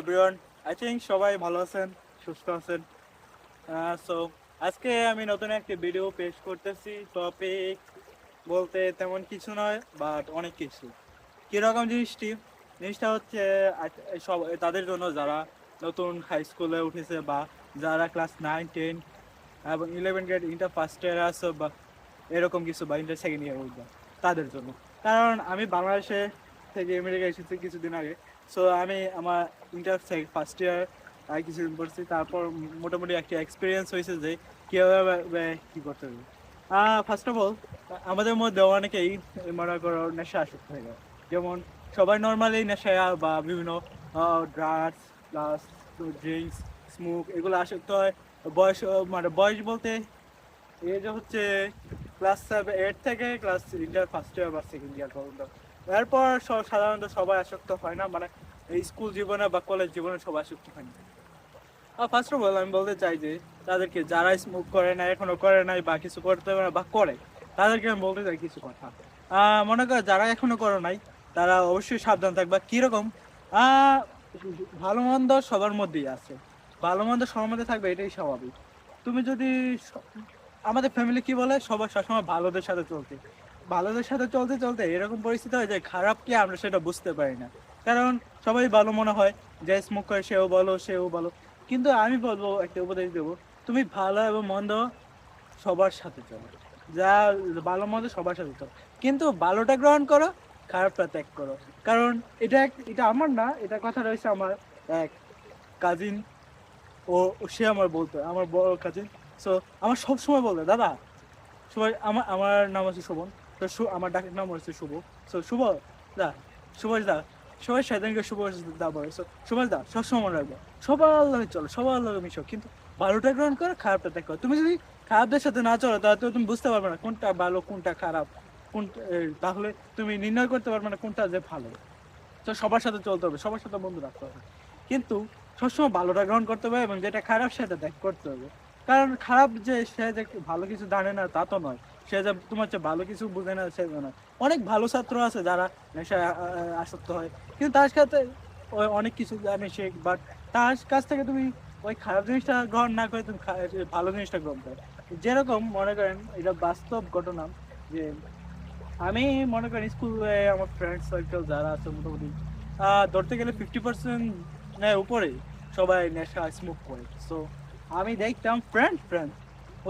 Everyone I think সবাই ভালো আছেন, সুস্থ আছেন। সো আজকে আমি নতুন একটি ভিডিও পেশ করতেছি। টপিক বলতে তেমন কিছু নয় বাট অনেক কিছু। কীরকম জিনিসটি? জিনিসটা হচ্ছে সব, তাদের জন্য যারা নতুন হাই স্কুলে উঠেছে বা যারা ক্লাস নাইন টেন এবং eleven grade inter first year আছে বা এরকম কিছু বা ইন্টার সেকেন্ড ইয়ার উঠবে, তাদের জন্য। কারণ আমি বাংলাদেশে থেকে আমেরিকা এসেছি কিছুদিন আগে। সো আমি আমার ইন্টার ফার্স্ট ইয়ার আর কিছুদিন পড়ছি তারপর মোটামুটি একটা এক্সপিরিয়েন্স হয়েছে যে কীভাবে কী করতে হবে। ফার্স্ট অফ অল আমাদের মধ্যে অনেকেই মনে করো নেশা আসক্ত হয়ে যায়। যেমন সবাই নর্মালি নেশা বা বিভিন্ন ড্রাগস প্লাস ড্রিঙ্কস স্মোক এগুলো আসক্ত হয়। বয়স মানে বয়স বলতে এই যে হচ্ছে ক্লাস এইট থেকে ক্লাস ইন্টার ফার্স্ট ইয়ার বা সেকেন্ড ইয়ার পর্যন্ত। এরপর সাধারণত সবাই আসক্ত হয় না মানে স্কুল জীবনে বা কলেজ জীবনে সবাই আসক্ত হয় না। ফার্স্ট অফ অল আমি বলতে চাই যে, তাদেরকে যারা স্মোক করে না এখনও করে নাই, বা কিছু করতে পারে বা করে, তাদেরকে আমি বলতে চাই কিছু কথা। মনে করো, যারা এখনও করে নাই, তারা অবশ্যই সাবধান থাকবা। কীরকম? ভালো মন্দ সবার মধ্যেই আছে। ভালো মন্দ সবার মধ্যে থাকবে, এটাই স্বাভাবিক। তুমি যদি আমাদের ফ্যামিলি কি বলে? সবার সবসময় ভালোদের সাথে চলতে। ভালোদের সাথে চলতে চলতে এরকম পরিস্থিতি হয় যে খারাপ কি আমরা সেটা বুঝতে পারি না। কারণ সবাই ভালো মনে হয় যে স্মোক করে, সেও বলো সেও বলো। কিন্তু আমি বলব, একটা উপদেশ দেবো, তুমি ভালো এবং মন্দ সবার সাথে চলো। যা ভালো মন্দ সবার সাথে চলো। কিন্তু ভালোটা গ্রহণ করো, খারাপটা ত্যাগ করো। কারণ এটা এক- এটা আমার না, এটা কথা রয়েছে আমার এক কাজিন ও সে আমার বলতো, আমার বড় কাজিন সো আমার সব সময় বলতো, দাদা, সবাই, আমার আমার নাম আছে শোভন। তো আমার ডাকের নাম হচ্ছে শুভ। সো শুভ দা, সুভাষ দা, সবাই সেদিনকে সুভাষ দা বলে। সো সুভাষ দা, সবসময় মনে রাখব, সবার লগে চলো, সবার লগে মিশো। কিন্তু ভালোটা গ্রহণ করো খারাপটা ত্যাগ করো তুমি যদি খারাপদের সাথে না চলো, তাহলে তো তুমি বুঝতে পারবে না কোনটা ভালো, কোনটা খারাপ। কোন তাহলে তুমি নির্ণয় করতে পারবে না কোনটা যে ভালো। তো সবার সাথে চলতে হবে, সবার সাথে বন্ধু রাখতে হবে। কিন্তু সবসময় ভালোটা গ্রহণ করতে হবে এবং যেটা খারাপ সেটা ত্যাগ করতে হবে। কারণ খারাপ যে সে যে ভালো কিছু জানে না, তা তো নয়। সে যে তোমার চেয়ে ভালো কিছু বুঝে না, সে নয় অনেক ভালো ছাত্র আছে যারা নেশায় আসক্ত হয়। কিন্তু তার সাথে ওই অনেক কিছু জানে সে বাট তার কাছ থেকে তুমি ওই খারাপ জিনিসটা গ্রহণ না করে তুমি ভালো জিনিসটা গ্রহণ করো। যেরকম মনে করেন, এটা বাস্তব ঘটনা যে আমি মনে করেন স্কুলে আমার ফ্রেন্ড সার্কেল যারা আছে মোটামুটি ধরতে গেলে ফিফটি পার্সেন্ট উপরে সবাই নেশা স্মোক করে। সো আমি দেখতাম ফ্রেন্ড ফ্রেন্ড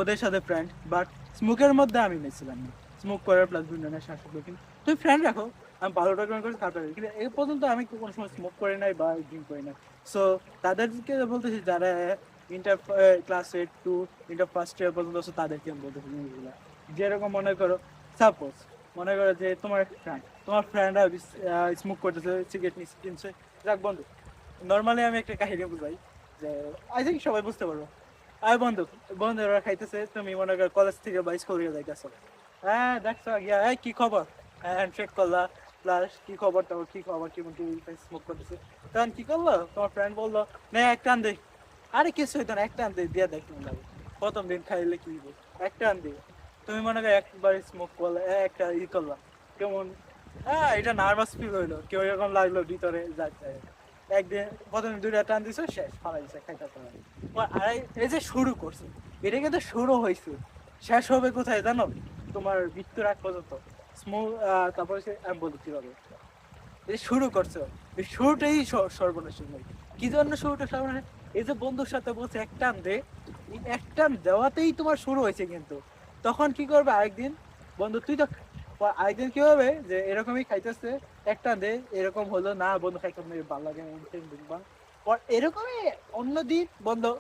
ওদের সাথে ফ্রেন্ড বাট স্মোকের মধ্যে আমি নিয়েছিলাম না স্মোক করার প্লাস বিভিন্ন নেশা আসক্ত কিন্তু তুমি ফ্রেন্ড রাখো, আমি ভালোটা গ্রহণ করে খারাপটা রাখি। কিন্তু এই পর্যন্ত আমি কোনো সময় স্মোক করি নাই বা ড্রিঙ্ক করি নাই। সো তাদেরকে বলতেছি, যারা inter class eight to inter first year পর্যন্ত আছে, তাদেরকে আমি বলতেছি জিনিসগুলো যেরকম মনে করো সাপোজ মনে করো যে তোমার ফ্রেন্ড তোমার ফ্রেন্ডরা স্মোক করতেছে সিগারেট কিনছে। যাক বন্ধু নর্মালি আমি একটা কাহিনী বুঝাই, যে আই থিঙ্ক সবাই বুঝতে পারব। আয় বন্ধু, বন্ধুরা খাইতেছে, তুমি মনে করো কলেজ থেকে বা স্কুল থেকে যাইতেছো। হ্যাঁ দেখছ গিয়া এই কি খবর? হ্যান্ড চেক করলা প্লাস কি খবর তোমার, কি খবর, কি কি স্মোক করতেছে। তখন কি করল? তোমার ফ্রেন্ড বলল, নে, এক টান দে। আরে কিছু হইতো না, এক টান দে, দিয়ে দেখ লাগে। প্রথম দিন খাইলে কি এক টান দে। তুমি মনে করো একবার স্মোক করলে একটা ই করলাম কেমন? হ্যাঁ এটা নার্ভাস ফিল হইল। কেউ এরকম লাগল ভিতরে যাচ্ছে একদিন প্রথমে দুইটা টান দিছে, শেষ, ফালাই দিছে, খাইতে পারে আর এই- যে শুরু করছে, এটা কিন্তু শুরু হয়েছে শেষ হবে কোথায় জানো? তোমার মৃত্যুর আগ পর্যন্ত। স্মোক তারপরে আমি বলি কীভাবে এই শুরু করছ, এই শুরুটাই সর্বনাশ কি জন্য শুরুটা সর্বনাশ? এই যে বন্ধুর সাথে বলছে, এক টান দে। এক টান দেওয়াতেই তোমার শুরু হয়েছে কিন্তু। তখন কি করবে আরেকদিন? বন্ধু, তুই তো আরেকদিন কি হবে? যে এরকমই খাইতেছে। একটা দে, এরকম হলো, না, বন্ধু, খাইতে আমার ভালো লাগে দেখবা। পর এরকমই অন্যদিন বন্ধু,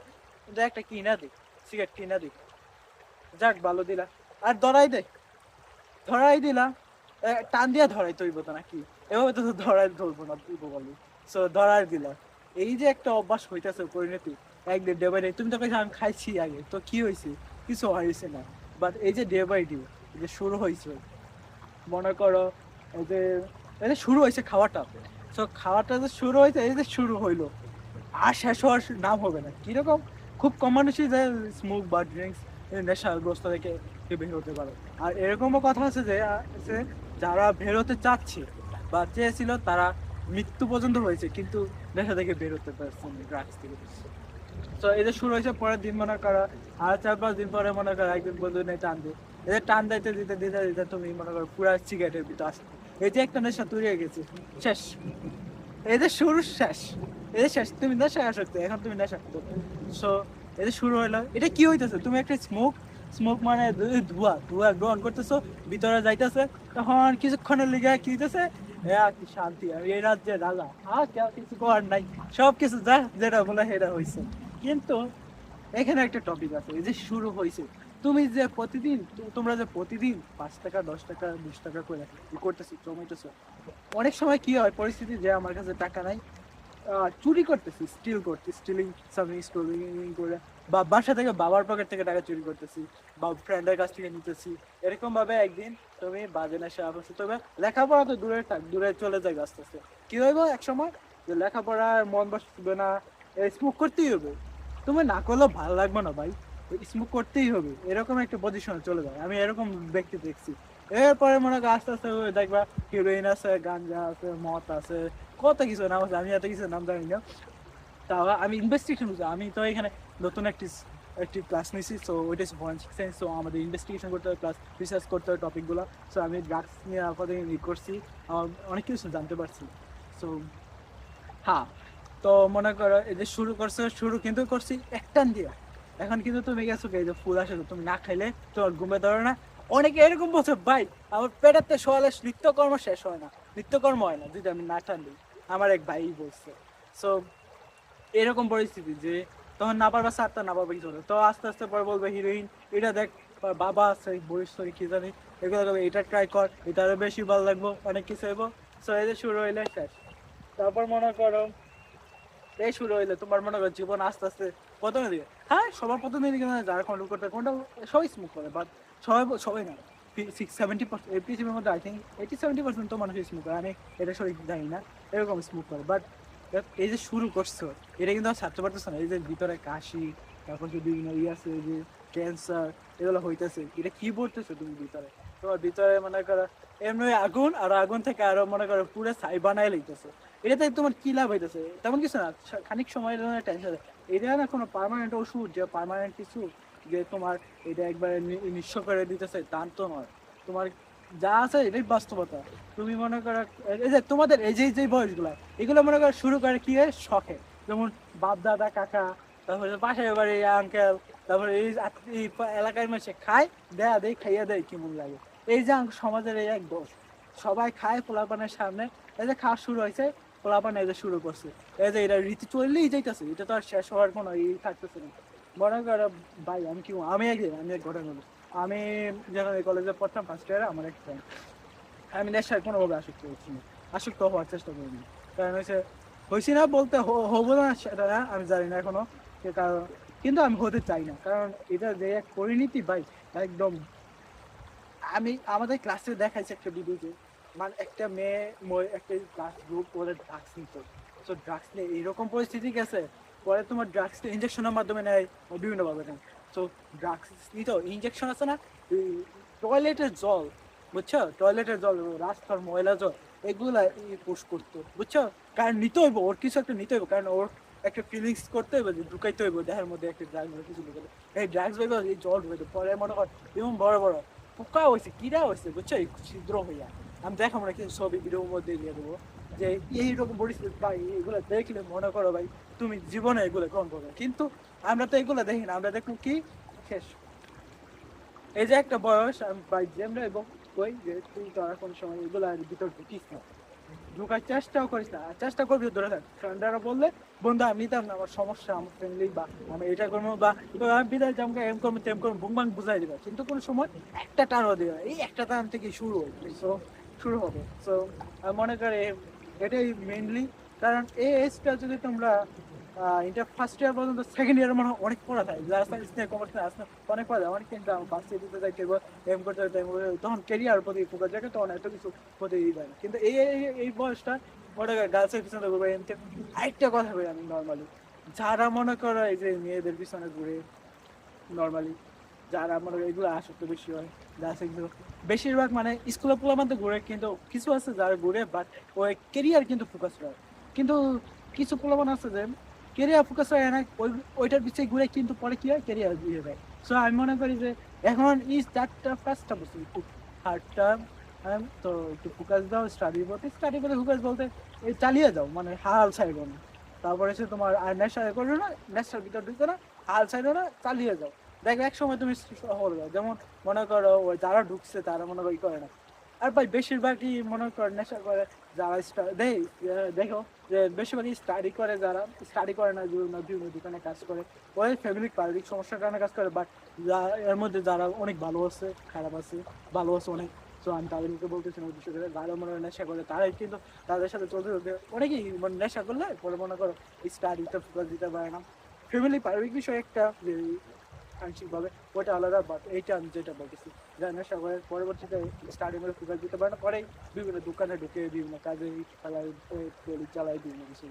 যে একটা কিনা দে, সিগারেট কিনা দি। যাক, ভালো দিলা। আর ধরাই দে, ধরাই দিলা। টান দিয়া ধরাই তৈব তো নাকি? এভাবে তো ধরাই ধরবো না তুই বলি। সো ধরাই দিলা। এই যে একটা অভ্যাস হইতেছে পরিণতি, একদিন ডে বাই ডে তুমি তো কইছো আমি খাইছি আগে, তো কি হয়েছে কিছু হয়েছে না। বাট এই যে ডে বাই ডে যে শুরু হয়েছে মনে করো, এই যে যে শুরু হয়েছে খাওয়াটা। তো খাওয়াটা যে শুরু হয়েছে, এই যে শুরু হইল। আর শেষ হওয়ার নাম হবে না। কীরকম? খুব কম মানুষই যে স্মোক বা ড্রিঙ্কস নেশাগ্রস্ত থেকে বের হতে পারে। আর এরকমও কথা আছে যে যারা বের হতে চাচ্ছে বা চেয়েছিল, তারা মৃত্যু পর্যন্ত হয়েছে কিন্তু নেশা থেকে বেরোতে পারছে না ড্রাগস থেকে। তো এই যে শুরু হয়েছে, পরের দিন মনে করো আর চার পাঁচ দিন পরে মনে করো, একদিন বন্ধু নেই টান দিয়ে এদের টান দিতে দিতে দিতে দিতে তুমি মনে করো, পুরা সিগারেটের ভিতরে আসতে এই যে একটা নেশা তৈরি হয়ে গেছে। শেষ। এদের শুরু শেষ। এদের শেষ। তুমি নেশা আসক্ত, এখন তুমি নেশা সো এদের শুরু হলো। এটা কি হইতেছে? তুমি একটা স্মোক স্মোক মানে ধোঁয়া ধোঁয়া গ্রহণ করতেছো, ভিতরে যাইতেছে, তখন কিছুক্ষণের লিগে কি হইতেছে? শান্তি, আর এই রাজ্যের রাজা। আর কেউ কিছু করার নাই। সব কিছু যা যেটা বলে সেটা হয়েছে কিন্তু এখানে একটা টপিক আছে। এই যে শুরু হয়েছে তুমি যে প্রতিদিন তোমরা যে প্রতিদিন পাঁচ টাকা, দশ টাকা, বিশ টাকা করে করতেছো? জমাইতেছো? অনেক সময় কি হয়, পরিস্থিতি যে আমার কাছে টাকা নাই চুরি করতেছি স্টিল করতে স্টিলিং সামথিং স্টোরিং করে, বা বাসা থেকে বাবার পকেট থেকে টাকা চুরি করতেছি, বা ফ্রেন্ডের কাছ থেকে নিতেছি। এরকম ভাবে একদিন তুমি বাজে নেশা অবস্থা তবে লেখাপড়া তো দূরে থাক, দূরে চলে যায় আস্তে আস্তে। কি হইব এক সময়? যে লেখাপড়ার মন বসবে না স্মোক করতেই হবে। তুমি না করলেও ভালো লাগবে না ভাই। স্মোক করতেই হবে। এরকম একটা পজিশনে চলে যায়। আমি এরকম ব্যক্তি দেখছি। এরপরে মনে করো আস্তে আস্তে দেখবা হিরোইন আছে, গাঞ্জা আছে, মদ আছে, কত কিছু নাম আছে, আমি এত কিছু নাম জানি না। তাও আমি ইনভেস্টিগেশন বুঝি। আমি তো এখানে নতুন একটি একটি ক্লাস নিয়েছি সো ওইটা ফরেন্সিক সায়েন্স সো আমাদের ইনভেস্টিগেশন করতে হবে প্লাস রিসার্চ করতে হবে টপিকগুলো সো আমি ড্রাগস নিয়ে আপাতত ই করছি। আমার অনেক কিছু জানতে পারছি। সো হ্যাঁ। তো মনে করো এই যে শুরু করছে, শুরু কিন্তু করছি একটান দিয়ে। এখন কিন্তু তুমি গেছো এই যে ফুল আসে তুমি না খাইলে তোমার ঘুমে ধরে না। অনেকে এরকম বলছে, ভাই, আমার পেটাতে শোয়ালে নিত্যকর্ম শেষ হয় না। নিত্যকর্ম হয় না, যদি আমি না টান। আমার এক ভাই বলছে। সো এরকম পরিস্থিতি যে তখন না পারবা সারটা না পারবা কিছু তো আস্তে আস্তে পরে বলবে হিরোইন, এটা দেখ বাবা আছে তোর কি জানি এগুলো এটা ট্রাই কর, এটা আরও বেশি ভালো লাগবো। অনেক কিছু হইব। সো যে শুরু হইলে শেষ। তারপর মনে করো এই শুরু হইলে, তোমার মনে করো জীবন আস্তে আস্তে প্রথমে দিকে। হ্যাঁ সবার প্রথমে দিকে যারা কন্ট্রোল করতে কোনটা, সবাই স্মোক করে বাট সবাই সবাই না। সিক্স সেভেন্টি পার্সেন্ট পৃথিবীর মধ্যে I think eighty seventy percent তো মানুষ স্মোক করে, আমি এটা সঠিক জানি না, এরকম স্মোক করে বাট এই যে শুরু করছ, এটা কিন্তু আর ছাড়তে পারতেছো না। এই যে ভিতরে কাশি, তারপর যে বিভিন্ন ইয়ে আছে যে ক্যান্সার এগুলো হইতেছে। এটা কি বলতেছো তুমি ভিতরে? তোমার ভিতরে মনে করো, এমনি আগুন আর আগুন থেকে আরও মনে করো পুরো ছাই বানাই লইতেছে। এটাতে তোমার কি লাভ হইতেছে? তেমন কিছু না খানিক সময় টেনশন এটা না কোনো পার্মানেন্ট ওষুধ, যে পার্মানেন্ট কিছু, যে তোমার এটা একবারে নিঃস্ব করে দিতেছে, তা তো নয়। তোমার যা আছে এটাই বাস্তবতা। তুমি মনে করো এই যে তোমাদের এই যে যে বয়সগুলো, এগুলো মনে করো শুরু করে কি শখে। যেমন বাপ দাদা কাকা তারপরে পাশের বাড়ি আঙ্কেল তারপরে এই এই এলাকার মানুষে খায়, দেয়া দেয়, খাইয়া দেয়, কেমন লাগে। এই যে সমাজের এই এক দোষ। সবাই খায় পোলাপানের সামনে। এই যে খাওয়া শুরু হয়েছে, পোলাপান এই যে শুরু করছে। এই যে এটা রীতি চললেই যাইতেছে, এটা তো আর শেষ হওয়ার কোনো ই থাকতেছে না। মনে করো, ভাই, আমি কি আমি একদিন, আমি এক ঘটনা বলি। আমি যখন কলেজে পড়তাম ফার্স্ট ইয়ারে আমার এক ফ্রেন্ড আমি নেশায় কোনোভাবে আসক্ত হচ্ছি না। আসক্ত হওয়ার চেষ্টা করিনি। কারণ হচ্ছে হয়েছি না বলতে হব না সেটা আমি জানি না এখনও। কারণ কিন্তু আমি হতে চাই না, কারণ এটা যে এক পরিণতি ভাই, একদম। আমি, আমাদের ক্লাসে দেখাইছে একটা ভিডিওতে মানে একটা মেয়ে একটা ক্লাস গ্রুপ ওদের ড্রাগস নিত। তো ড্রাগস নিয়ে এইরকম পরিস্থিতি গেছে, পরে তোমার ড্রাগস ইঞ্জেকশনের মাধ্যমে নেয় বিভিন্নভাবে নেয়। তো ড্রাগস নিত ইঞ্জেকশন আছে না টয়লেটের জল, বুঝছ? টয়লেটের জল, রাস্তার ময়লা জল, এগুলা পুশ করতো, বুঝছ? কারণ নিতে হইব, ওর কিছু একটা নিতে হইব, কারণ ওর একটা ফিলিংস করতে হইব যে ঢুকাইতে হইব, দেহের মধ্যে একটা ড্রাগ কিছু ঢুকাইতে। এই ড্রাগস হইব এই জল ঢুকাইতে, পরে মনে হয় এমন বড় বড় পোকা হয়েছে কিরা হয়েছে বুঝছ? এই ছিদ্র হইয়া। আমি দেখাবো না কিছু ছবি ভিডিওর মধ্যে দিয়ে দেবো যে এইরকম পরিস্থিতি, ভাই, এগুলো দেখলে মনে করো ভাই, তুমি জীবনে এগুলো কোন করবে। কিন্তু আমরা তো এগুলো দেখি না, আমরা দেখুন কি? শেষ। এই যে একটা বয়স, আমি ভাই যেমন এবং ওই যে তুই তো কোনো সময় এগুলো ভিতর ঢুকিস না। ঢোকার চেষ্টাও করিস না চেষ্টা করবি ধরে থাক। ফ্রেন্ডরা বললে বন্ধু, আমি নিতাম না, আমার সমস্যা, আমার ফ্যামিলি বা আমি এটা করব বা আমি বিদায় জামকে এম করব তেম করব বুংবাং বুঝাই দিবা। কিন্তু কোনো সময় একটা টানও দিবা এই একটা টান থেকে শুরু হবে সো শুরু হবে। সো আমি মনে করি এটাই মেইনলি কারণ এই এজটা যদি তোমরা ইন্টার ফার্স্ট ইয়ার পর্যন্ত সেকেন্ড ইয়ার মনে হয় অনেক পড়া থাকে যারা সায়েন্স নিয়ে কমার্স নিয়ে আসলে অনেক পড়া যায়। অনেক কিন্তু ফার্স্ট ইয়ার দিতে যাইতে এম করতে যাইতে তখন কেরিয়ার প্রতি ফোকাস থাকে, তখন এত কিছু প্রতি যায় কিন্তু এই- এই বয়সটা মনে করে গার্লসের পিছনে ঘুরবে এমনি আরেকটা কথা বলি আমি নর্মালি যারা মনে করো এই যে মেয়েদের পিছনে ঘুরে নর্মালি যারা মনে করো এগুলো আসক্ত বেশি হয় আছে এগুলো বেশিরভাগ মানে স্কুলে পোলা মধ্যে ঘুরে, কিন্তু কিছু আছে যারা ঘুরে বাট ওই কেরিয়ার কিন্তু ফোকাস করে। কিন্তু কিছু পোলাপান আছে যে কেরিয়ার ফোকাস হয় না, ওই, ওইটার পিছিয়ে ঘুরে কিন্তু পরে কি হয়? কেরিয়ার দিয়ে দেয় সো আমি মনে করি যে এখন এই চারটা পাঁচটা বছর একটু হার্ডটা তো একটু ফোকাস দাও স্টাডির প্রতি স্টাডি প্রতি ফোকাস বলতে এই চালিয়ে যাও মানে হাল ছাড়বো না। তারপরে সে তোমার, আর নেশা করবে না, নেশার ভিতর ঢুকবে না, হাল ছাড়বে না, চালিয়ে যাও। দেখবে এক সময় তুমি সফল হবে যেমন মনে করো ওই যারা ঢুকছে তারা মনে করো করে না। আর ভাই, বেশিরভাগই মনে কর নেশা করে, যারা দেখো যে বেশিরভাগই স্টাডি করে যারা স্টাডি করে না, বিভিন্ন বিভিন্ন দোকানে কাজ করে। ওই ফ্যামিলি পারিবারিক সমস্যার কারণে কাজ করে বাট এর মধ্যে যারা অনেক ভালো আছে, খারাপ আছে, ভালো আছে অনেক। তো আমি তাদেরকে বলতেছি না উদ্দেশ্য করে যারা মনে নেশা করে তারাই কিন্তু তাদের সাথে চলতে চলতে অনেকেই মানে নেশা করলে পরে মনে করো স্টাডিতে ফোকাস দিতে পারে না ফ্যামিলি পারিবারিক বিষয় একটা যে আংশিকভাবে ওটা আলাদা বাট এইটা আমি যেটা বলতেছি, যারা নেশা করে পরবর্তীতে স্টাডি মধ্যে ফোকাস দিতে পারে না, পরে বিভিন্ন দোকানে ঢুকে বিভিন্ন কাজে চালায় চালায় বিভিন্ন কিছু।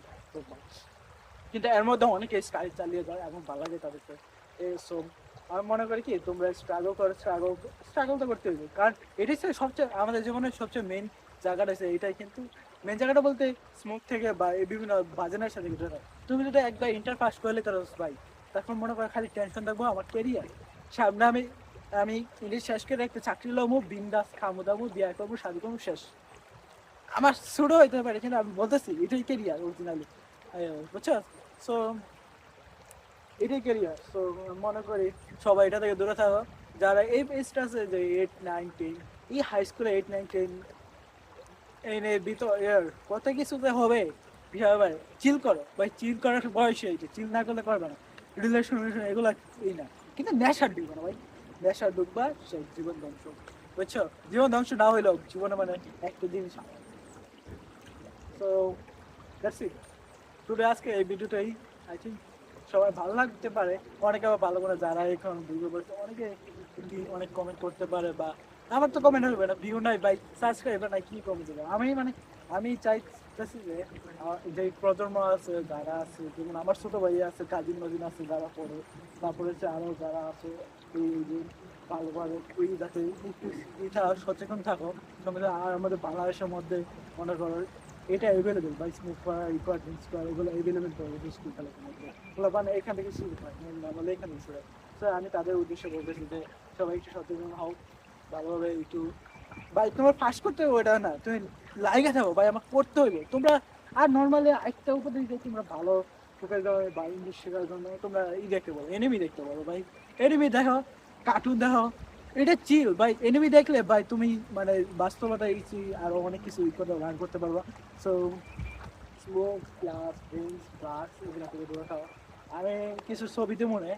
কিন্তু এর মধ্যে অনেকে স্টাডি চালিয়ে যায় এবং ভালো লাগে তাদেরকে এই সো আমি মনে করি কি, তোমরা স্ট্রাগল করো স্ট্রাগল স্ট্রাগল তো করতে হবে। কারণ এটাই হচ্ছে সবচেয়ে, আমাদের জীবনের সবচেয়ে মেন জায়গাটা আছে এটাই। কিন্তু মেন জায়গাটা বলতে স্মোক থেকে বা বিভিন্ন বাজানের সাথে কিছু তুমি যদি একবার ইন্টার পাস করলে তার ভাই, তখন মনে করো খালি টেনশন থাকব আমার কেরিয়ার সামনে আমি আমি ইংলিশ শেষ করে একটা চাকরি লমু, বিন্দাস খামু দামু, বিয়া করব, শাদি করব, শেষ। আমার ছোট হইতে পারে, কিন্তু আমি বলতেছি এটাই কেরিয়ার অরিজিনালি বুঝছ? সো এটাই কেরিয়ার সো মনে করি সবাই এটা থেকে দূরে থাকো। যারা এই এজটা আছে যে এইট নাইন টেন এই হাই স্কুলে এইট নাইন টেন এই নে ভিতর কত কিছুতে হবে? ভাই চিল করো। ভাই চিল করার বয়স হয়েছে চিল না করলে করবে না। রিলেশন এগুলো এই না। কিন্তু নেশার ঢুকবে না ভাই। নেশার ঢুকবা সেই জীবন ধ্বংস। বুঝছ? জীবন ধ্বংস না হইলেও জীবনে মানে একটা জিনিস তো দ্যাটস ইট টুডে আজকে এই ভিডিওটাই। আই থিঙ্ক সবাই ভালো লাগতে পারে। অনেকে আবার ভালো করে যারা এখন ভিডিও করছে, অনেকে অনেক কমেন্ট করতে পারে বা আমার তো কমেন্ট হবে না ভিউ নাই ভাই সাবস্ক্রাইবার নাই, কি কমেন্ট দেবে? আমি মানে আমি চাইতেছি যে যে প্রজন্ম আছে, যারা আছে, যেমন আমার ছোট ভাই আছে কাজিন নদীন আছে, যারা পড়ে, তারপরে হচ্ছে আরও যারা আছে, এই যে ভালোভাবে ওই যাতে সচেতন থাকো। আর আমাদের বাংলাদেশের মধ্যে মনে করো এটা অ্যাভেলেবেল বা করা রিকোয়ার্ড ড্রিঙ্কস করা অ্যাভেলেবেল তো অবশ্যই স্কুল কলেজের মধ্যে। ওগুলো মানে এখান থেকে শুরু হয় নর্মালি এখান থেকে শুরু হয়। আমি তাদের উদ্দেশ্যে বলতেছি যে, সবাই একটু সচেতন হও, ভালোভাবে একটু ভাই, তোমার পাস করতে হবে ওটা না, তুমি লাইগে থাকো, ভাই আমার করতে হইবে। তোমরা আর নর্মালি একটা উপদেশ যে তোমরা ভালো ফোকাস দেওয়া বা ইংলিশ শেখার জন্য তোমরা ই দেখতে পারো এনিমি দেখতে পারো, ভাই। এনিমি দেখো কার্টুন দেখো এটা চিল ভাই এনিমি দেখলে, ভাই, তুমি মানে বাস্তবতা ইচ্ছি আরও অনেক কিছু করতে লার্ন করতে পারবা। So smoke class drinks drugs এগুলো থেকে দূরে থাকো কিছু ছবি দেবো না।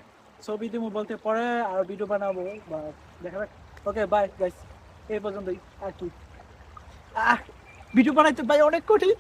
ছবি দেবো বলতে পরে আর ভিডিও বানাবো, বা দেখা যাক। ওকে বাই গাইস এই পর্যন্তই। আর কি। আহ ভিডিও বানাইতে, ভাই, অনেক কঠিন।